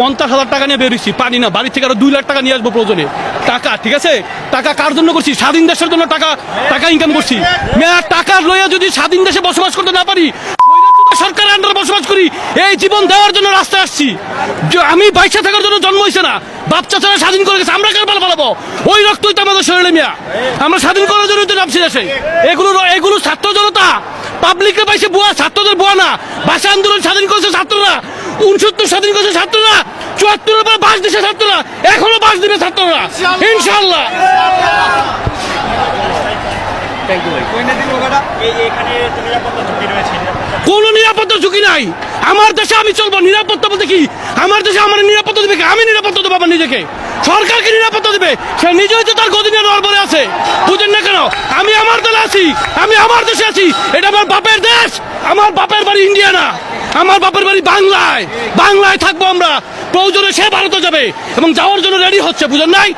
পঞ্চাশ হাজার টাকা নিয়ে বেরিয়েছি, পানি না, বাড়ি থেকে আরও দুই লাখ টাকা নিয়ে আসব প্রয়োজনে। টাকা, ঠিক আছে? টাকা কার জন্য করছি? স্বাধীন দেশের জন্য টাকা টাকা ইনকাম করছি। মেয়া টাকা লইয়া যদি স্বাধীন দেশে বসবাস করতে না পারি সরকারের আন্ডারে বসবাস করি, এই জীবন দেওয়ার জন্য রাস্তায় আসছি। আমি বাইশে থাকার জন্য জন্ম হয়েছে না বাচ্চা ছাড়া স্বাধীন করে গেছে, আমরা কেন পালা পালাবো? ওই রক্তই তো আমাদের শরীরে মিয়া। আমরা স্বাধীন করার জন্য তো নামছি দেশে। এগুলো এগুলো ছাত্র জনতা। পাবলিকের পাইছে বুয়া, ছাত্রদের বুয়া না। ভাষা আন্দোলন স্বাধীন করেছে ছাত্ররা। উনসত্তর স্বাধীন করেছে ছাত্ররা চুয়াত্তরের পর বাস দিছে ছাত্ররা এখনও বাস দিবে ছাত্ররা। ইনশাল্লাহ কোন নিরাপত্তা ঝুঁকি নাই। আমার দেশে আমি চলবো। নিরাপত্তা বলতে কি? আমার দেশে আমার নিরাপত্তা দেবে আমি নিরাপত্তা দেবো আমার নিজেকে। সরকারকে নিরাপত্তা দেবে। সে নিজেই তো তার গদিনে নরবরে আছে। বুঝেন না কেন? আমি আমার দলে আছি। আমি আমার দেশে আছি। এটা আমার বাপের দেশ। আমার বাপের বাড়ি ইন্ডিয়া না। আমার বাপের বাড়ি বাংলায়। বাংলায় থাকব আমরা। প্রয়োজনে সে ভারতে যাবে এবং যাওয়ার জন্য রেডি হচ্ছে বুঝেন নাই?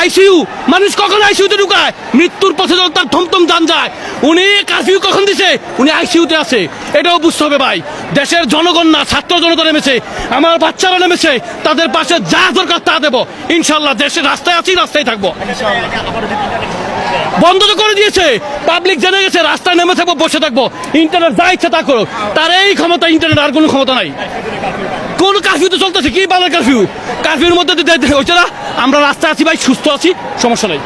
আইসিইউ মানুষ কখন আইসিইউতে ঢুকায়? মৃত্যুর পথে যখন তার থমথম যান যায়, উনি কারফিউ কখন দিছে? উনি আইসিইউতে আছে। এটাও বুঝতে হবে ভাই। দেশের জনগণ না, ছাত্র জনতা নেমেছে। আমার বাচ্চারা নেমেছে। তাদের পাশে যা দরকার তা দেবো। ইনশাল্লাহ দেশের রাস্তায় আছি, রাস্তায় থাকব। বন্ধ তো করে দিয়েছে। পাবলিক জেনে গেছে, রাস্তায় নেমে থাকব, বসে থাকব। ইন্টারনেট যা ইচ্ছা তা করো তার এই ক্ষমতা ইন্টারনেট আর কোনো ক্ষমতা নাই। কোন কারফিউ তো চলতেছে, কি বাংলার কারফিউ কারফিউর মধ্যে না? আমরা রাস্তায় আছি ভাই, সুস্থ আছি, সমস্যা নাই।